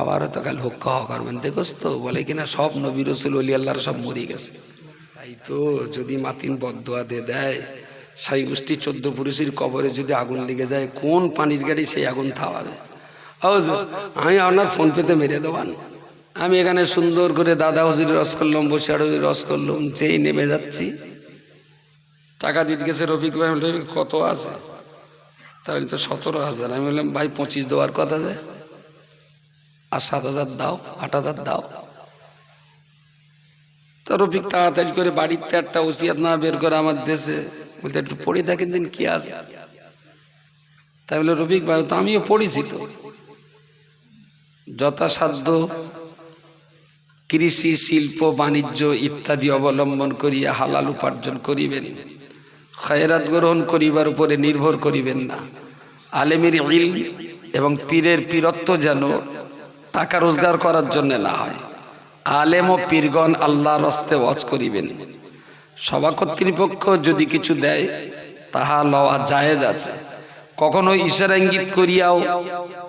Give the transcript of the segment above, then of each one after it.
আবারও তো কাল হোক খাওয়া করবেন দেখোস তো, বলে কিনা সব নবী রসুল অলি আল্লাহর সব মরে গেছে। তাই তো যদি মাতিন বদুয়া দিয়ে দেয়, সাই গোষ্ঠী চোদ্দ পুরুষের কবরে যদি আগুন লেগে যায়, কোন পানির গাড়ি সেই আগুন থাওয়াবে হুজুর, আমি আপনার ফোন পেতে মেরে দেবান আমি এখানে সুন্দর করে দাদা হুজুর রস করলাম বসে হুজুর রস করলাম, যেই নেমে যাচ্ছি। টাকা দিতে গেছে রফিক ভাই কত আছে? তাহলে তো সতেরো হাজার। আমি বললাম, ভাই, পঁচিশ দেওয়ার কথা যে। আর সাত হাজার দাও, আট হাজার দাও। তো রফিক তাড়াতাড়ি করে বাড়িতে একটা ওসিয়াত না বের করে আমার দেশে বলতে, একটু পড়ে দেখেন দিন কি আছে। তাই বলে, রফিক ভাই, তো আমিও পড়েছি তো। যথাসাধ্য কৃষি, শিল্প, বাণিজ্য ইত্যাদি অবলম্বন করিয়া হালাল উপার্জন করিবেন। খয়রাত গ্রহণ করিবার উপরে নির্ভর করিবেন না। আলেমের ইল এবং পীরের পীরত্ব যেন টাকা রোজগার করার জন্য না হয়। আলেম ও পীরগণ আল্লাহর রস্তে ওয়াজ করিবেন। সভা কর্তৃপক্ষ যদি কিছু দেয়, তাহা লওয়া জায়েজ আছে। কখনো ইশারা ইঙ্গিত করিয়াও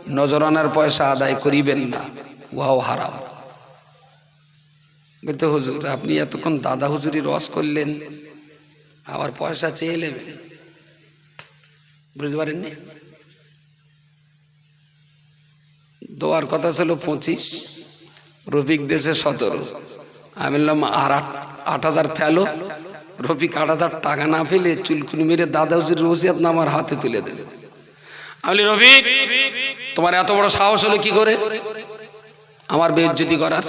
নজরানার পয়সা আদায় করিবেন না। উহাও হারাম। বলতে হুজুর, আপনি এতক্ষণ দাদা হুজুরি রস করলেন, আবার পয়সা চেয়ে নেবেন। বুঝতে পারেননি? দেওয়ার কথা ছিল পঁচিশ, রফিক দেশে সতেরো। আমি বললাম, আর আট হাজার ফেলো। রফিক, আট হাজার টাকা না ফেলে চুলকুনি মেরে দাদা হুজুর রসিয়াত না আমার হাতে তুলে দেবে। আমি রফিক, তোমার এত বড় সাহস হলো কি করে? আমার বেজ্জতি করার।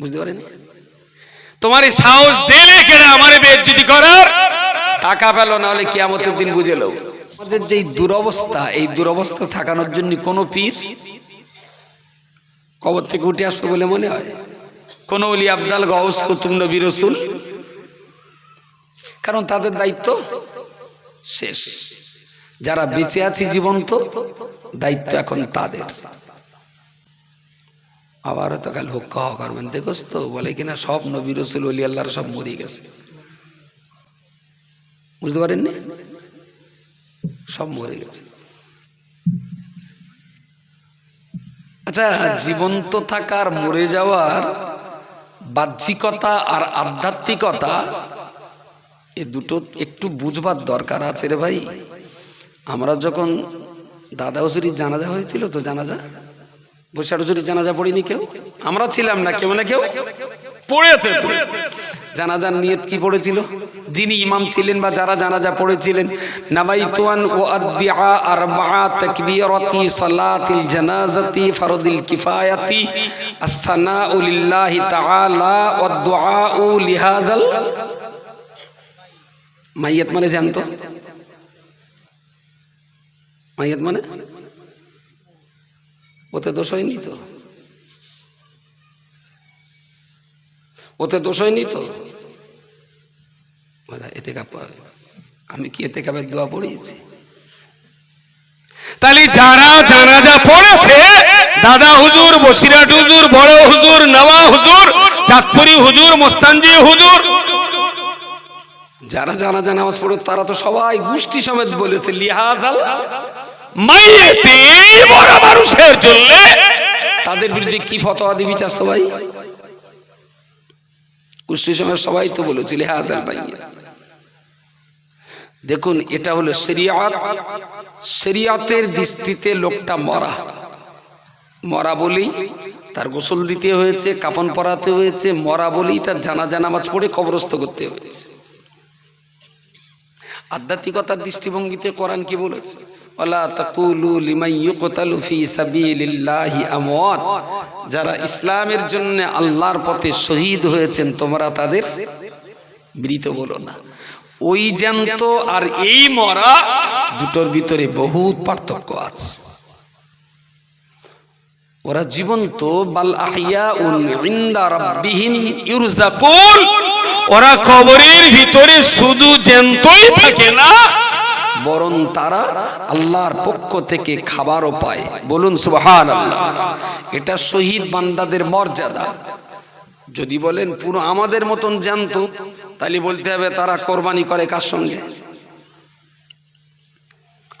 বুঝতে পারেনি? তোমার এই সাহস দিলে কেড়ে আমার বেজ্জতি করার? টাকা পেল না হলে কিয়ামতের দিন বুঝে লো আমাদের যে দুরবস্থা, এই দুরবস্থা থাকানোর জন্য কোনো পীর কবর থেকে উঠে আসতো বলে মনে হয়? কোন অলি আবদাল গৌস কুতুম নবী, রসুল? কারণ তাদের দায়িত্ব শেষ। যারা বেঁচে আছে জীবন্ত, দায়িত্ব এখন তাদের। আবারও তো কাল হোক করবেন। দেখোস তো, বলে কিনা সব নবী, রসুল অলি আল্লাহর সব মরে গেছে। বুঝতে পারেননি? সব মরে গেছে। আচ্ছা জীবন্ত থাকার মরে যাওয়ার বাহ্যিকতা আর আধ্যাত্মিকতা, এ দুটো একটু বুঝবার দরকার আছে রে ভাই। আমরা যখন দাদা হুজুরির জানাজা হয়েছিল তো জানাজা বৈশাখ হুজুরির জানাজা পড়িনি কেউ? আমরা ছিলাম না কেউ না কেউ? পড়েছে। জানাজার নিয়ত কি পড়েছিল? যিনি ইমাম ছিলেন বা যারা জানাজা পড়েছিলেন ফরদিল কিফায়াতি মাইয়াত মানে জানতো মাইয়াত মানে? ওতে দোষ হয়নি তো? ওতে দোষ হয়নি তো? আমি কি এতে কাপের দোয়া পড়িয়েছি? তাহলে যারা জানাজা পড়েছে, দাদা হুজুর বসিরাট হুজুর, বড় হুজুর নওয়া হুজুর, চাঁদপুরি হুজুর, মোস্তানজি হুজুর, যারা জানা নামাজ পড়ে, তারা তো সবাই গোষ্ঠী সমেত বলেছে, লিহাজাল মাইয়েতে বড় মানুষের জন্য। তাদের বিরুদ্ধে কি ফতোয়া দিবি চাস্তো ভাই? গোষ্ঠী সমেত সবাই তো বলেছে, লিহাজাল দেখুন, এটা হলো শরিয়াত। শরিয়াতের দৃষ্টিতে লোকটা মরা। মরা বলেই তার গোসল দিতে হয়েছে কাপন পরাতে হয়েছে, মরা বলেই তার জানাজা নামাজ পড়ে কবরস্থ করতে হয়েছে। আধ্যাত্মিকতার দৃষ্টিভঙ্গিতে কোরআন কি বলেছে? যারা ইসলামের জন্য আল্লাহর পথে শহীদ হয়েছেন, তোমরা তাদের মৃত বলো না। ওই জ্যান্ত আর এই মরা দুটোর ভিতরে বহুত পার্থক্য আছে। ওরা জীবন্ত, বাল আহিয়া উন ইনদা রাব্বিহিম ইউরজাকুন। ওরা কবরের ভিতরে শুধু জ্যান্তই থাকে না, বরং তারা আল্লাহর পক্ষ থেকে খাবারও পায়। বলুন সুবহান আল্লাহ এটা শহীদ বান্দাদের মর্যাদা। যদি বলেন পুরো আমাদের মতন জানতো তাহলে বলতে হবে, তারা কোরবানি করে কার সঙ্গে?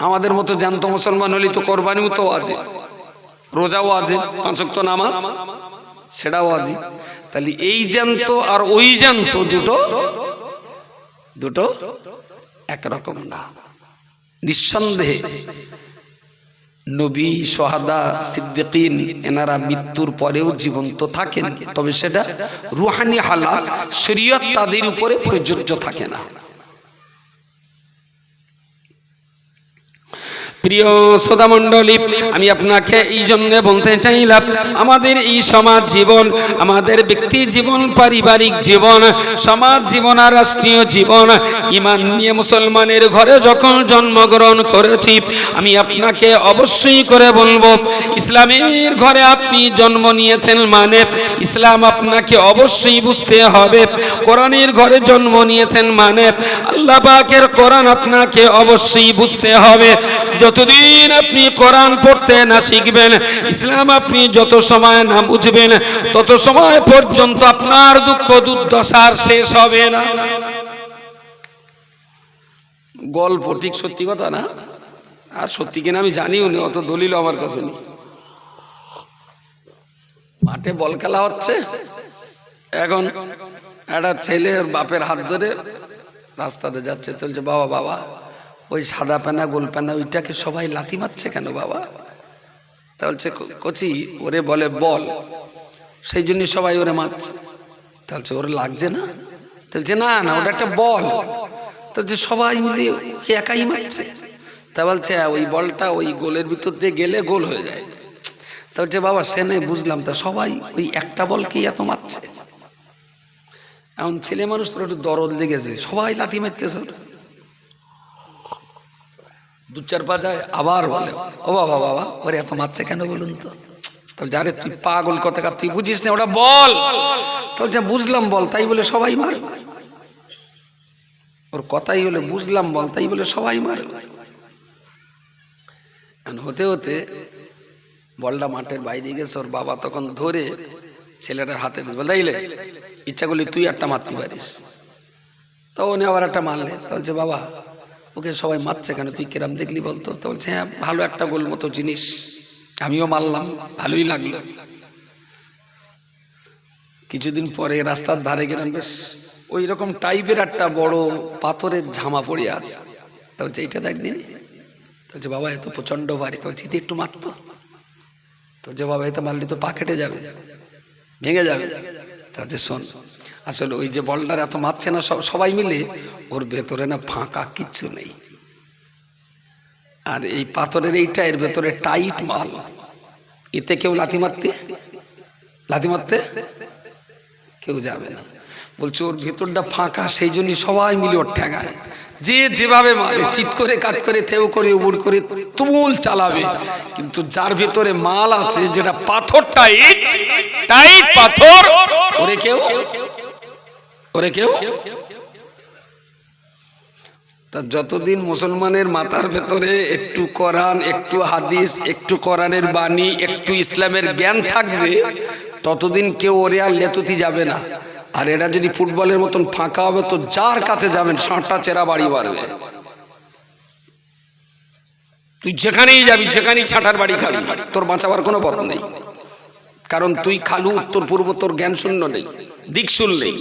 আমাদের মতো জানতো মুসলমান হলে তো কোরবানিও তো আছে রোজাও আছে পাঁচক্ত নামাজ, সেটাও আছে তাহলে এই জ্যান্ত আর ওই জ্যান্ত দুটো দুটো একরকম না। নিঃসন্দেহে নবী, সোহাদা, সিদ্দিকিন, এনারা মৃত্যুর পরেও জীবন্ত থাকেন। তবে সেটা রুহানি হালাল, শরীয়ত তাদের উপরে প্রযোজ্য থাকে না। প্রিয় শ্রোতা মণ্ডলী আমি আপনাকে এই জন্য বলতে চাইলাম, আমাদের এই সমাজ জীবন, আমাদের ব্যক্তি জীবন, পারিবারিক জীবন, সমাজ জীবন আর রাষ্ট্রীয় জীবন, ইমান নিয়ে মুসলমানের ঘরে যখন জন্মগ্রহণ করেছি, আমি আপনাকে অবশ্যই করে বলব, ইসলামের ঘরে আপনি জন্ম নিয়েছেন মানে ইসলাম আপনাকে অবশ্যই বুঝতে হবে, কোরআনের ঘরে জন্ম নিয়েছেন মানে আল্লাহ পাকের কোরআন আপনাকে অবশ্যই বুঝতে হবে। যতদিন আপনি কোরআন পড়তে না শিখবেন, ইসলাম আপনি যত সময় না বুঝবেন, তত সময় পর্যন্ত আপনার দুঃখ দুর্দশার শেষ হবে না। গল্প ঠিক সত্যি কথা না? আর সত্যি কিনা আমি জানিও নি, অত দলিল আমার কাছে নেই। মাঠে বল খেলা হচ্ছে। এখন একটা ছেলে বাপের হাত ধরে রাস্তাতে যাচ্ছে বলছে বাবা বাবা। ওই সাদা প্যানা গোল প্যানা ওইটাকে সবাই লাথি মারছে কেন বাবা? তা বলছে "ক- কচি ওরে বলে বল। সেই জন্য সবাই ওরে মারছে। তা বলছে ওরে লাগছে না? তা বলছে না না ওটা একটা বল। তো যে সবাই মিলে ওকে একাই মারছে। তা বলছে "হ্যাঁ, ওই বলটা ওই গোলের ভিতর দিয়ে গেলে গোল হয়ে যায়। তা বলছে বাবা সে নেই বুঝলাম। তা সবাই ওই একটা বলকেই এত মারছে। এখন ছেলে মানুষ তোর একটু দরদ লেগেছে। সবাই লাথি মারতেছে। দু চার পা যায়, আবার বলে, ও বাবা বাবা ওরে এত মারছে কেন বলুন তো? তো যারে তুই পাগল কথা তুই বুঝিস না, ওটা বল। তো যা বুঝলাম বল, তাই বলে সবাই মার। ওর কথাই হলে, বুঝলাম বল, তাই বলে সবাই মার। হতে হতে বলটা মাঠের বাইরে গেছে, ওর বাবা তখন ধরে ছেলেটার হাতে দিস তাইলে, ইচ্ছা করলে তুই একটা মারতে পারিস। তো উনি আবার একটা মারলে। তো বলছে বাবা ওকে সবাই মারছে কেন? তুই কিরাম দেখলি বলতো? তো বলছে হ্যাঁ ভালো একটা গোল মতো জিনিস। আমিও মারলাম, ভালোই লাগল। কিছুদিন পরে রাস্তার ধারে গেলাম, বেশ ওই রকম টাইপের একটা বড় পাথরের ঝামা পড়ে আছে। তো বলছে, এইটা দেখ তো বলছে, বাবা এত প্রচণ্ড ভারী। তো বলছি একটু মারতো? তো যে বাবা এটা মারলি তো পা কেটে যাবে। ভেঙে যাবে। তার যে শোন আসলে ওই যে বলটার এত মারছে না সব সবাই মিলে, ওর ভেতরে না ফাঁকা কিচ্ছু নেই। আর এই পাথরের এইটা, এর ভেতরে টাইট মাল। এতে কেউ লাথি মারতে? লাথি মারতে? কেউ যাবে না। বলছে, ওর ভেতরটা ফাঁকা, সেই জন্য সবাই মিলে ওর ঠেঙায়। যে যেভাবে মারে, চিৎ করে কাজ করে থেউ করে উবুড় করে, তুমুল চালাবে। কিন্তু যার ভেতরে মাল আছে, যেটা পাথর টাইট টাইট পাথর, ওরে কেউ ওরে কেউ? যতদিন মুসলমানের মাথার ভেতরে একটু কোরআন, একটু হাদিস, একটু কোরআনের বাণী, একটু ইসলামের জ্ঞান থাকবে, ততদিন কেউ ওরে আর লেতুতি যাবে না। আর এরা যদি ফুটবলের মতন ফাঁকা হবে, তো যার কাছে যাবেন, সাঁটা চেরা বাড়ি বাড়বে। তুই যেখানেই যাবি সেখানেই ছাঁটার বাড়ি খাবি, তোর বাঁচাবার কোনো পথ নেই। কারণ তুই খালু উত্তর পূর্ব তোর জ্ঞান শূন্য নেই, দিক শুন নেই।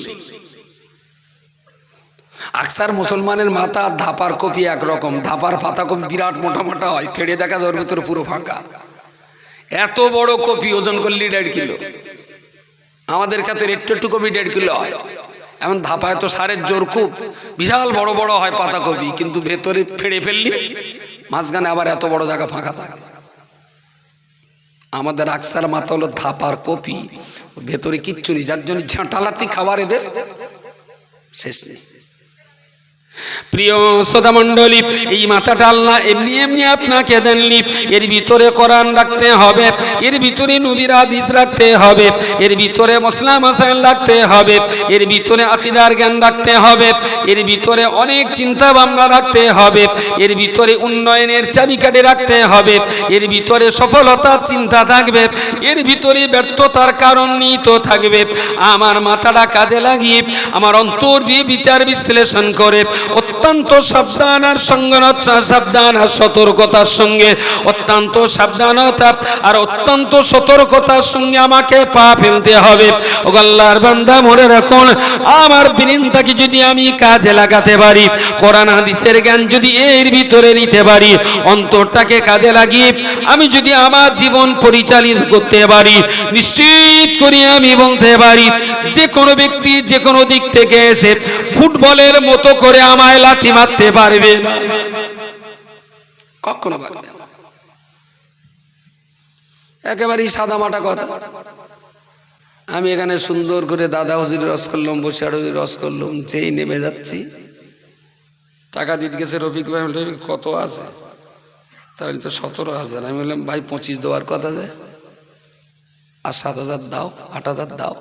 আকসার মুসলমানের মাথা ধাপার কপি একরকম। ধাপার পাতা কপি বিরাট মোটা মোটা হয় ফেড়ে দেখা যায় ওর ভিতরে পুরো ফাঁকা। এত বড় কপি ওজন করলি দেড় কিলো। আমাদের কাছে একটু একটু কপি দেড় কিলো হয়। এমন ধাপায় তো সারের জোর খুব। বিশাল বড় বড় হয় পাতা কপি কিন্তু ভেতরে ফেড়ে ফেললি মাঝখানে আবার এত বড় জায়গা ফাঁকা থাকে। আমাদের আকসার মাথা হলো ধাপার কপি। ভেতরে কিচ্ছু নেই যার জন্য ঝাঁটালাতি খাবার এদের শেষ নেই। প্রিয় শ্রোতা মণ্ডলী, এই মাথাটা আল্লাহ এমনি এমনি আপনাকে দেননি। এর ভিতরে কোরআন রাখতে হবে, এর ভিতরে নবীর হাদিস রাখতে হবে, এর ভিতরে মুসলাম হাসান রাখতে হবে, এর ভিতরে আকিদার জ্ঞান রাখতে হবে, এর ভিতরে অনেক চিন্তা ভাবনা রাখতে হবে, এর ভিতরে উন্নয়নের চাবিকাঠি রাখতে হবে, এর ভিতরে সফলতার চিন্তা থাকবে এর ভিতরে ব্যর্থতার কারণ নিহিত থাকবে। আমার মাথাটা কাজে লাগিয়ে, আমার অন্তর দিয়ে বিচার বিশ্লেষণ করে। অত্যন্ত সাবধান আর সংগনতা সাবধান আর সতর্কতার সঙ্গে, অত্যন্ত সাবধানতা আর অত্যন্ত সতর্কতার সঙ্গে আমাকে পা ফেলতে হবে। ও আল্লাহর বান্দা মনে রাখুন, আমার ব্রেনটাকে যদি আমি কাজে লাগাতে পারি, কোরআন হাদিসের জ্ঞান যদি এর ভিতরে নিতে পারি, অন্তরটাকে কাজে লাগিয়ে আমি যদি আমার জীবন পরিচালিত করতে পারি, নিশ্চিত করে আমি বলতে পারি, যে কোনো ব্যক্তি যে কোনো দিক থেকে এসে ফুটবলের মতো করে আমায় লাথি মারতে পারবে না। কখনো পারবে একেবারেই সাদা মাটা কথা। আমি এখানে সুন্দর করে দাদা হুজুর রস করলাম বসিয়ার হুজুর রস করলাম যেই নেমে যাচ্ছি। টাকা দিতে গেছে রফিক ভাই বলল, কত আছে? তাহলে তো সতেরো হাজার। আমি বললাম ভাই পঁচিশ দেওয়ার কথা যে। আর সাত হাজার দাও আট হাজার দাও।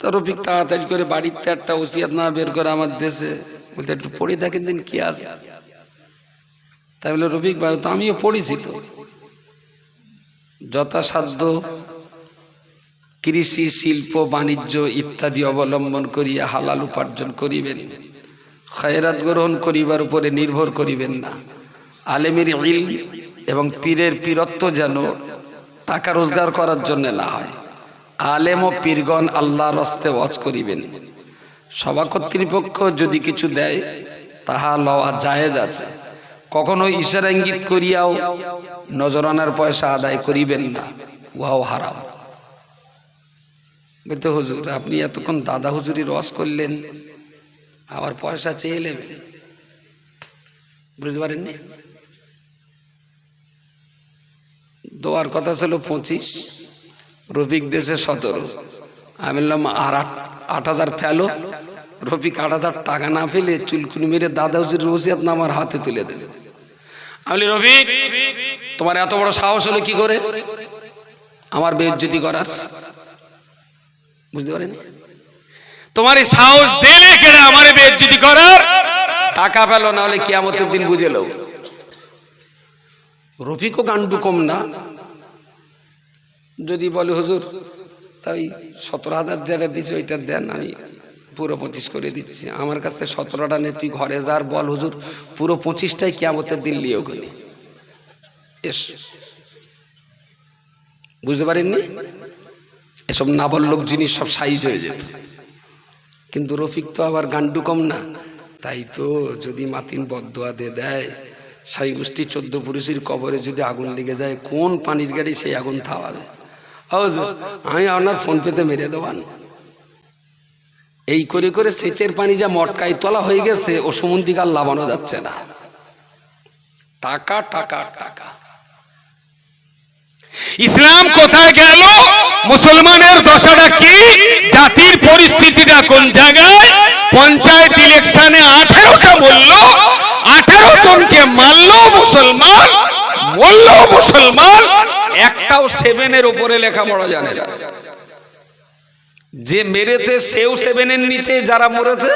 তো রফিক তাড়াতাড়ি করে বাড়িতে একটা ওসিয়াত না বের করে আমার দেশে। বলতে একটু পড়ে দেখেন দিন কি আছে। তাই বলে, রফিক ভাই, তো আমিও পড়েছি তো। যথাসাধ্য কৃষি, শিল্প, বাণিজ্য ইত্যাদি অবলম্বন করিয়া হালাল উপার্জন করিবেন। খয়রাত গ্রহণ করিবার উপরে নির্ভর করিবেন না। আলেমের ইল এবং পীরের পীরত্ব যেন টাকা রোজগার করার জন্য না হয়। আলেম ও পীরগণ আল্লাহর রস্তে ওয়াজ করিবেন। সভা কর্তৃপক্ষ যদি কিছু দেয়, তাহা লওয়া জায়েজ আছে। কখনো ইশারা ইঙ্গিত করিয়াও নজরানার পয়সা আদায় করিবেন না। উহাও হারাম। বলতে হুজুর, আপনি এতক্ষণ দাদা হুজুরি রস করলেন, আবার পয়সা চেয়ে নেবেন। বুঝতে পারেননি? দোয়ার কথা ছিল পঁচিশ। রফিক দেশে সতেরো। আমি বললাম আর আট হাজার ফেলো। রফিক আট হাজার টাকা না ফেলে চুলকুনি মেরে দাদা হুজুর রসিয়াত না আমার হাতে তুলে দিয়েছে আমি বলি, রফিক তোমার এত বড় সাহস হলো কি করে? আমার বেজ্জতি করার। বুঝতে পারেন? তোমার এই সাহস দিলে কেন আমার বেজ্জতি করার? টাকা পেল না হলে কিয়ামতের দিন বুঝে লো রফিকও গান্ডু কম না। যদি বলে হুজুর তাই সতেরো হাজার যেটা দিচ্ছে ওইটা দেন আমি পুরো পঁচিশ করে দিচ্ছি। আমার কাছ সতেরোটা নে তুই ঘরে যার বল হুজুর পুরো পঁচিশটাই কিয়ামতের দিন লিয়ে ওখানে। এস। বুঝতে পারেননি? এসব নাবল্লক জিনিস সব সাইজ হয়ে যেত। কিন্তু রফিক তো আবার গান্ডু কম না। তাই তো যদি মাতিন বদুয়া দিয়ে দেয় সাই গোষ্ঠী চোদ্দ পুরুষের কবরে যদি আগুন লেগে যায় কোন পানির গাড়ি সেই আগুন থাওয়াবে হুজুর, আমি আপনার মেরে এই করে করে সেচের পানি যা হয়ে গেছে, ও সমুদ্রিক আর লাভানো যাচ্ছে না। টাকা টাকা টাকা। ইসলাম কোথায় গেল? মুসলমানের দশাটা কি? জাতির পরিস্থিতিটা কোন জায়গায়? পঞ্চায়েত ইলেকশনে আঠেরোটা বলল, আঠেরো জনকে মারল মুসলমান মুসলমান একটাও সেভেনের উপরে লেখাপড়া জানে না। যে মেরেছে, সেও সেভেনের নিচে, যারা মরেছে,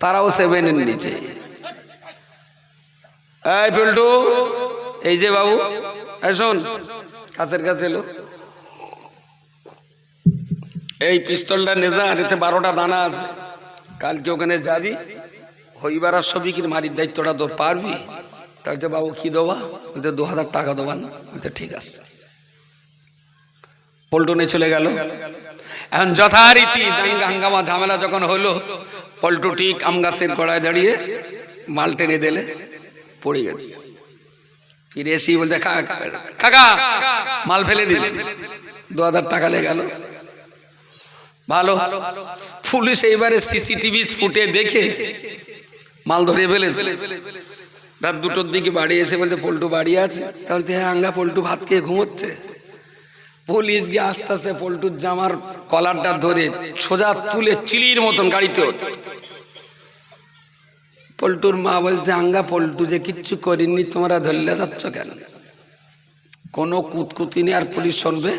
তারাও সেভেনের নিচে। এই পিল্টু এই যে বাবু শোন, কাছের কাছে এলো। এই পিস্তলটা নেজা, আর এতে বারোটা দানা আছে। কালকে ওখানে যাবি, হইবার আর সবিকির মারির দায়িত্বটা তোর পারবি? তো বাবু, কি দেবা? বলতে দু হাজার টাকা দেবান বলতে ঠিক আছে। পল্টনে চলে গেল। এখন যথারীতি হাঙ্গামা ঝামেলা যখন হলো, পল্টু ঠিক আম গাছের গড়ায় দাঁড়িয়ে মাল টেনে দিলে, পড়ে গেছে। ফিরে এসি বলতে "কা- কাকা, মাল ফেলে দিলে দু হাজার টাকা লেগে গেল। ভালো। পুলিশ এইবারে সিসিটিভি ফুটে দেখে মাল ধরে ফেলেছে। রাত দুটোর দিকে বাড়ি এসে বলতে পল্টু বাড়ি আছে? তাহলে হ্যাঁ আঙ্গা পল্টু ভাত খেয়ে ঘুমোচ্ছে। পুলিশ গিয়ে আস্তে আস্তে পল্টুর জামার কলারটা ধরে সোজা তুলে চিলির মতন গাড়িতে পল্টুর মা বলছে, আঙ্গা পল্টু যে কিচ্ছু করিনি, তোমরা ধরলে যাচ্ছ কেন? কোনো কুতকুতিনি আর পুলিশ শুনবে?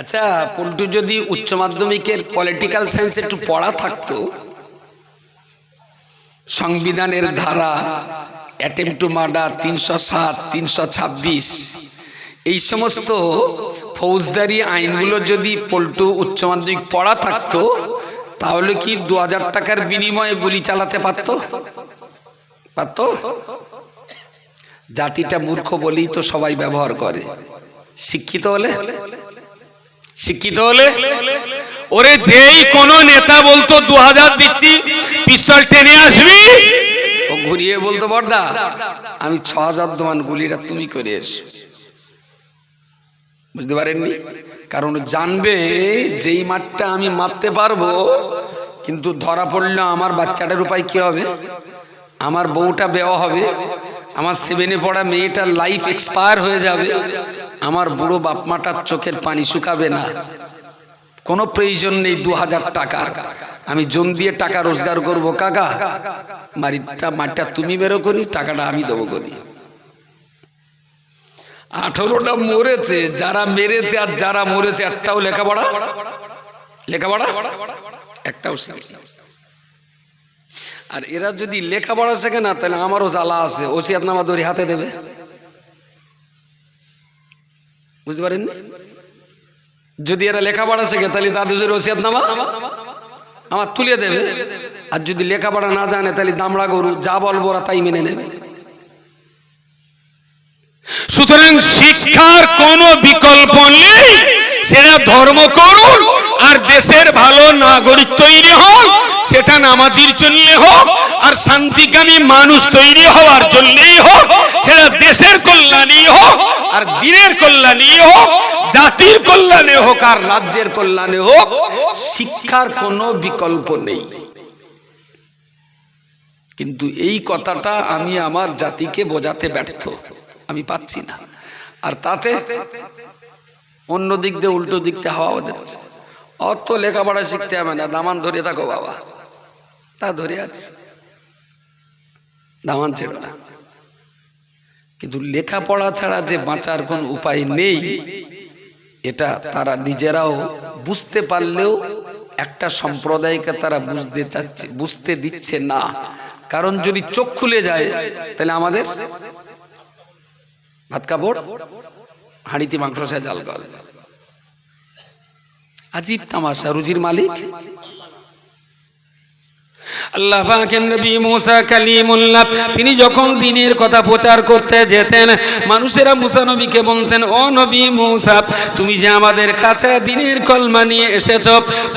আচ্ছা পল্টু যদি উচ্চ মাধ্যমিকের পলিটিক্যাল সায়েন্স একটু পড়া থাকতো সংবিধানের ধারা অ্যাটেম্প টু মার্ডার তিনশো সাত, তিনশো ছাব্বিশ। এই সমস্ত ফৌজদারি আইনগুলো যদি পল্টু উচ্চ মাধ্যমিক পড়া থাকতো, তাহলে কি দু হাজার টাকার বিনিময়ে গুলি চালাতে পারতো? পারতো? জাতিটা মূর্খ বলেই তো সবাই ব্যবহার করে। শিক্ষিত হলে? শিক্ষিত হলে? ওরে যেই কোন নেতা বলতো দু হাজার দিচ্ছি, পিস্তল টেনে আসবি? ও ঘুরিয়ে বলতো, বর্দা, আমি ছ হাজার দোয়ান গুলিটা তুমি করে এসো। বুঝতে পারেননি? কারণ জানবে যেই মাঠটা আমি মারতে পারব, কিন্তু ধরা পড়লে আমার বাচ্চাটার উপায় কি হবে? আমার বউটা বেওয়া হবে, আমার সেভেনে পড়া মেয়েটার লাইফ এক্সপায়ার হয়ে যাবে, আমার বুড়ো বাপ মাটার চোখের পানি শুকাবে না। কোনো প্রয়োজন নেই দু হাজার টাকার। আমি জম দিয়ে টাকা রোজগার করব, কাকা। মারিটা মাঠটা তুমি বেরো করি, টাকাটা আমি দেবো করি। আঠারোটা মরেছে, যারা মেরেছে আর যারা মরেছে, একটাও লেখাপড়া? লেখাপড়া? একটাও আর এরা যদি লেখাপড়া শেখে না, তাহলে আমারও জ্বালা আছে। ওসিয়াত নামা দড়ি হাতে দেবে। বুঝতে পারেন যদি এরা লেখাপড়া শেখে, তাহলে দাদুজের ওসিয়াত নামা? আমার তুলে দেবে। আর যদি লেখাপড়া না জানে, তাহলে দামড়া গরু, যা বলব ওরা তাই মেনে নেবে। সুতরাং শিক্ষার কোনো বিকল্প নেই। সেটা ধর্ম করুন, আর দেশের ভালো নাগরিক তৈরি হোক সেটা নামাজির জন্য হোক, আর শান্তিকামী মানুষ তৈরি হওয়ার জন্যই হোক, সেটা দেশের কল্যাণই হোক। আর দিনের কল্যাণই হোক, জাতির কল্যাণে হোক, আর রাজ্যের কল্যাণে হোক, শিক্ষার কোনো বিকল্প নেই। কিন্তু এই কথাটা আমি আমার জাতিকে বোঝাতে ব্যর্থ। আমি পাচ্ছি না। আর তাতে অন্য দিক দিয়ে উল্টো দিক দিয়ে হাওয়া দিচ্ছে অত লেখাপড়া শিখতে হবে না। দামান ধরে থাকো বাবা। তা ধরে আছে। দামান ছেড়ো না। কিন্তু লেখাপড়া ছাড়া যে বাঁচার কোন উপায় নেই, এটা তারা নিজেরাও বুঝতে পারলেও একটা সম্প্রদায়কে তারা বুঝতে চাচ্ছে, বুঝতে দিচ্ছে না। কারণ যদি চোখ খুলে যায়, তাহলে আমাদের ভাত কাপড়, হাঁড়িতে মাংস জাল গল। আজীব তামাশা, রুজির মালিক। আল্লাহ পাকের নবী মুসা কালিমুল্লাহ, তিনি যখন দিনের কথা প্রচার করতে যেতেন, মানুষেরা মুসা নবীকে বলতেন, ও নবী মুসা, তুমি যে আমাদের কাছে দিনের কলমা নিয়ে এসেছ,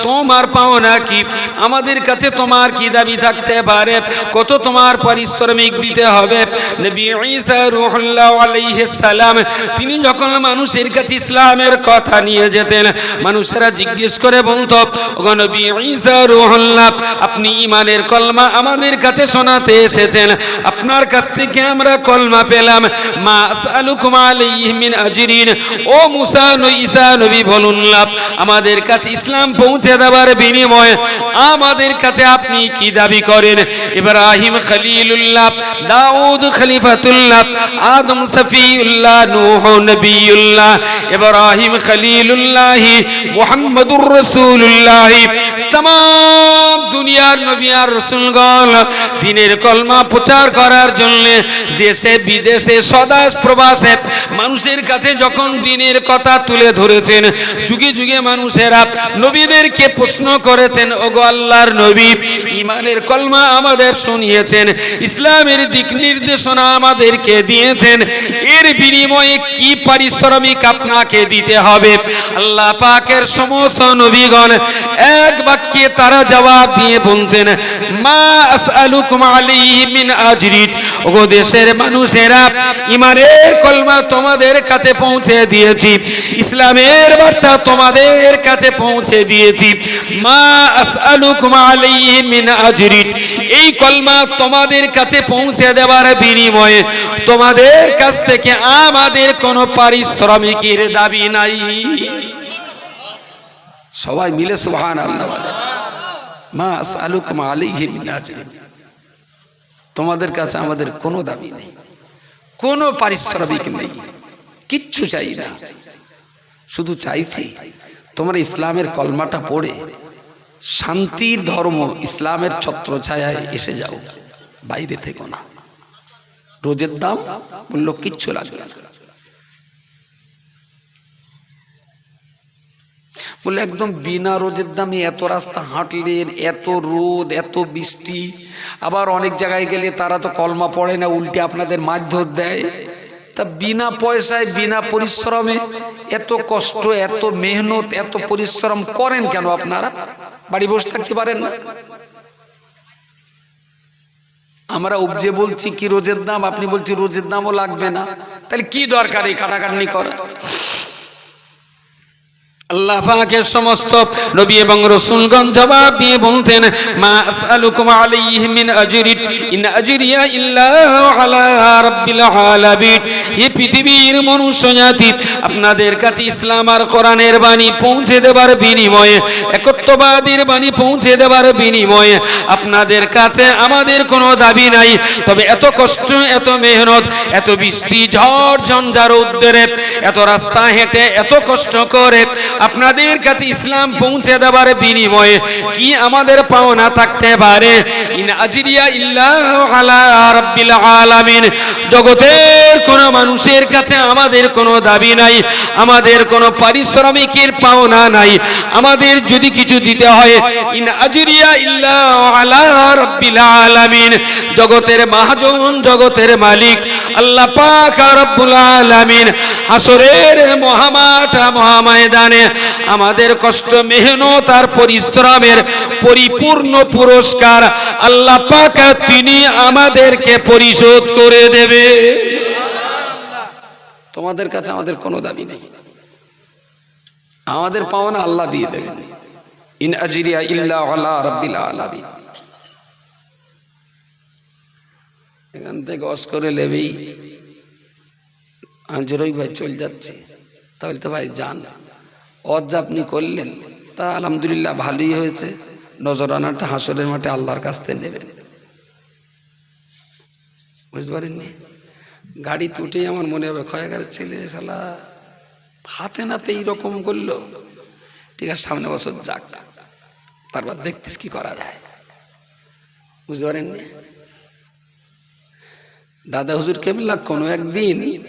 তোমার পাওনা কি? আমাদের কাছে তোমার কি দাবি থাকতে পারে? কত তোমার পারিশ্রমিক দিতে হবে? নবী ঈসা রুহুল্লাহ আলাইহিস সালাম, তিনি যখন মানুষের কাছে ইসলামের কথা নিয়ে যেতেন, মানুষেরা জিজ্ঞেস করে বলতো, ওগো নবী ঈসা রুহুল্লাহ, আপনি ইমানের কলমা আমাদের কাছে শোনাতে এসেছেন। আপনার কাছ থেকে আমরা কলমা পেলাম, মা আসআলুকুম আলাইহি মিন আজরিন। ও মুসা ঈসা নবী বলুন আমাদের কাছে ইসলাম পৌঁছে দেওয়ার বিনিময়ে আমাদের কাছে আপনি কি দাবি করেন? ইব্রাহিম খলিলুল্লাহ, দাউদ খলিফাতুল্লাহ, আদম সফিউল্লাহ, নূহ নবিউল্লাহ, ইব্রাহিম খলিলুল্লাহ, মুহাম্মদুর রাসূলুল্লাহ তাম দুনিয়ার নবিয়ার আর রসুলগণ দিনের কলমা প্রচার করার জন্য দেশে, বিদেশে সদাস প্রবাসে মানুষের কাছে যখন দিনের কথা তুলে ধরেছেন, যুগে যুগে মানুষেরা নবীদেরকে প্রশ্ন করেছেন, ওগো আল্লাহর নবী, ইমানের কলমা আমাদের শুনিয়েছেন, ইসলামের দিক নির্দেশনা আমাদেরকে দিয়েছেন, এর বিনিময়ে কি পারিশ্রমিক আপনাকে দিতে হবে? আল্লাহ পাকের সমস্ত নবীগণ এক বা বাক্যে তারা জবাব দিয়ে বলতেন মিন মানুষেরা কলমা তোমাদের কাছে পৌঁছে দিয়েছি। ইসলামের বার্তা তোমাদের কাছে পৌঁছে দিয়েছি। এই কলমা তোমাদের কাছে পৌঁছে দেওয়ার বিনিময়ে তোমাদের কাছ থেকে আমাদের কোনো পারিশ্রমিকের দাবি নাই। সবাই মিলে মিন তোমাদের কাছে আমাদের কোনো দাবি নেই, কোনো পারিশ্রমিক নেই, কিচ্ছু চাই না। শুধু চাইছি, তোমরা ইসলামের কলমাটা পড়ে, শান্তির ধর্ম ইসলামের ছত্র ছায়ায় এসে যাও, বাইরে থেকো না। রোজের দাম বলল কিচ্ছু লাগবে বলে একদম বিনা রোদের দামে এত রাস্তা হাঁটলেন এত রোদ, এত বৃষ্টি। আবার অনেক জায়গায় গেলে তারা তো কলমা পড়ে না, উল্টে আপনাদের মারধর দেয়। তা বিনা পয়সায়, বিনা পরিশ্রমে এত কষ্ট, এত মেহনত, এত পরিশ্রম করেন কেন আপনারা? বাড়ি বসে থাকতে পারেন না। আমরা উপজে বলছি কি রোজের দাম? আপনি বলছি রোজের দামও লাগবে না। তাহলে কি দরকার এই কাটাকাটনি করা আল্লাহ সমস্ত নবী এবং রাসূলগণ জবাব দিয়ে বলতেন পৃথিবীর আপনাদের কাছে ইসলাম আর কোরআনের বাণী পৌঁছে দেবার বিনিময়ে, একত্ববাদীর বাণী পৌঁছে দেবার বিনিময়ে, আপনাদের কাছে আমাদের কোনো দাবি নাই। তবে এত কষ্ট, এত মেহনত, এত বৃষ্টি, ঝড়, ঝঞ্ঝার উদ্রেরে এত রাস্তা হেঁটে এত কষ্ট করে আপনাদের কাছে ইসলাম পৌঁছে দেবার বিনিময়ে কি আমাদের পাওনা থাকতে পারে? ইন আজরিয়া ইল্লাহ আলা রাব্বিল আলামিন। জগতের কোন মানুষের কাছে আমাদের কোনো দাবি নাই, আমাদের কোনো পারিশ্রমিকের পাওনা নাই। আমাদের যদি কিছু দিতে হয়, ইন আজরিয়া ইল্লাহ আলা রাব্বিল আলামিন। জগতের মহাজন, জগতের মালিক, আল্লাহ পাক রব্বুল আলামিন। হাসরের মহামাঠ মহাময়দানে আমাদের কষ্ট, মেহনত আর পরিশ্রমের পরিপূর্ণ পুরস্কার আল্লাহ পাক তিনি আমাদেরকে পরিশোধ করে দেবে। তোমাদের কাছে আমাদের কোনো দাবি নেই। আমাদের পাওনা আল্লাহ দিয়ে দেবেন। ইন আজরিয়া ইল্লা আলা রাব্বিল আলামিন। এখান থেকে অস করে লেবেই আমি ভাই চলে যাচ্ছি। তাহলে তো ভাই যান। অজ আপনি করলেন। তা আলহামদুলিল্লাহ ভালোই হয়েছে। নজরানাটা হাসরের মাঠে আল্লাহর কাছ থেকে নেবেন। বুঝতে পারেননি গাড়ি তুটেই আমার মনে হবে খয়াগারের ছেলে শালা। হাতে নাতে এইরকম করল। ঠিক আছে, সামনে বছর যাক। তারপর দেখতিস কি করা যায়। বুঝতে পারেননি দাদা হুজুর কেমলা কোনো একদিন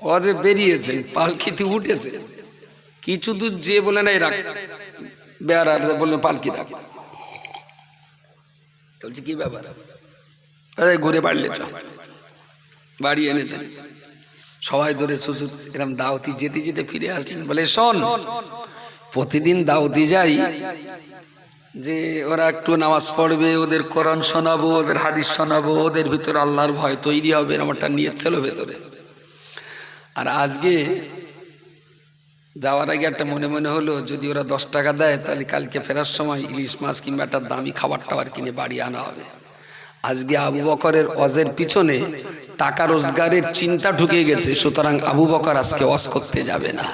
অজে যে বেরিয়েছেন, পালকিতে উঠেছে কিছু দূর যে বলে নাই, রাখ। বেড়ার বললেন পালকি রাখ। বলছি, কি ব্যাপার? ঘুরে বাড়লে চ বাড়ি এনেছেন সবাই ধরে সুযোগ এরকম দাওতি যেতে যেতে ফিরে আসলেন। বলে, শোন, প্রতিদিন দাওতি যাই, যে ওরা একটু নামাজ পড়বে, ওদের কোরআন শোনাবো, ওদের হাদিস শোনাবো, ওদের ভিতরে আল্লাহর ভয় তৈরি হবে আমারটা নিয়ে ছিল ভেতরে। আর আজকে যাওয়ার আগে একটা মনে মনে হলো যদি ওরা দশ টাকা দেয় তাহলে কালকে ফেরার সময় ইলিশ মাছ কিংবা একটা দামি খাবার টাবার কিনে বাড়ি আনা হবে। আজকে আবু বকরের অজের পিছনে টাকা রোজগারের চিন্তা ঢুকে গেছে সুতরাং আবু বকর আজকে অজ করতে যাবে না।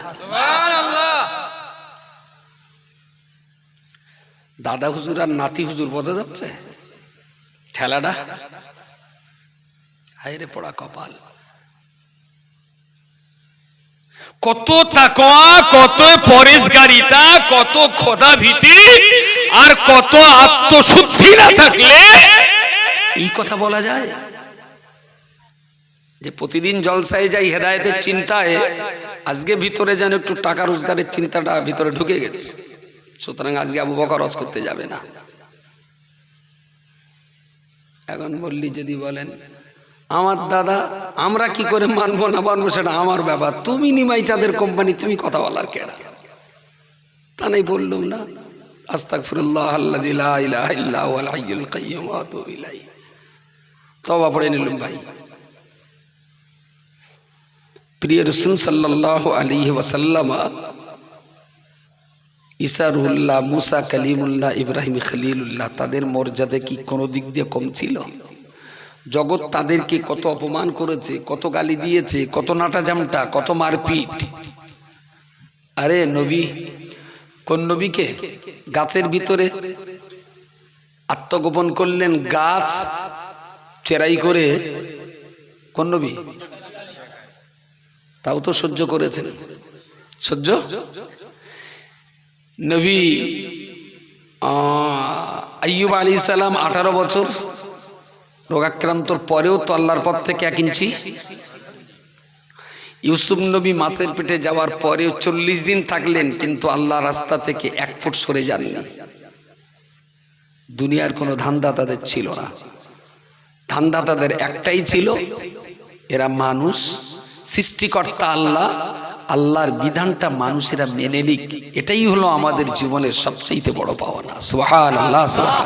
দাদা হুজুর আর নাতি হুজুর বোঝা যাচ্ছে? ঠেলাটা হাইরে পড়া কপাল। কত তাকওয়া, কত পরেশগারিতা কত খোদা ভীতি আর কত আত্মশুদ্ধি না থাকলে এই কথা বলা যায়? যে প্রতিদিন জলসায় যাই, হেদায়েতের চিন্তায়, আজকে ভিতরে যেন একটু টাকা রোজগারের চিন্তাটা ভিতরে ঢুকে গেছে। সুতরাং আজকে আবু বকর হজ করতে যাবে না। এখন বললি যদি বলেন, আমার দাদা আমরা কি করে মানবো না মানবো সেটা আমার ব্যাপার। তুমি নিমাই চাঁদের কোম্পানি তুমি কথা বলার কেনা তা নাই বললুম না। ইলাইহি। তওবা পড়ে নিলাম ভাই। প্রিয় রসুল সাল্লাল্লাহু আলাইহি ওয়াসাল্লাম ঈসা রুহুল্লাহ মুসা কালিমুল্লাহ, ইব্রাহিম খলিলুল্লাহ, তাদের মর্যাদা কি কোনো দিক দিয়ে কম ছিল? জগৎ তাদেরকে কত অপমান করেছে, কত গালি দিয়েছে, কত নাটা জামটা কত মারপিট। আরে নবী, কোন নবীকে গাছের ভিতরে আত্মগোপন করলেন, গাছ চেরাই করে? কোন নবী? তাও তো সহ্য করেছেন। সহ্য? নবী আইয়ুব আলী সালাম আঠারো বছর রোগাক্রান্তর পরেও তো আল্লাহর পথ থেকে এক ইঞ্চি। ইউসুফ নবী মাছের পেটে যাওয়ার পরেও চল্লিশ দিন থাকলেন, কিন্তু আল্লাহ রাস্তা থেকে এক ফুট সরে যাননি। দুনিয়ার কোনো ধান্দা তাদের ছিল না। ধান্দা তাদের একটাই ছিল, এরা মানুষ, সৃষ্টিকর্তা আল্লাহ, আল্লাহর বিধানটা মানুষেরা মেনে নিক। এটাই হলো আমাদের জীবনের সবচেয়ে বড় পাওনা। সুহান আল্লাহ আল্লাহ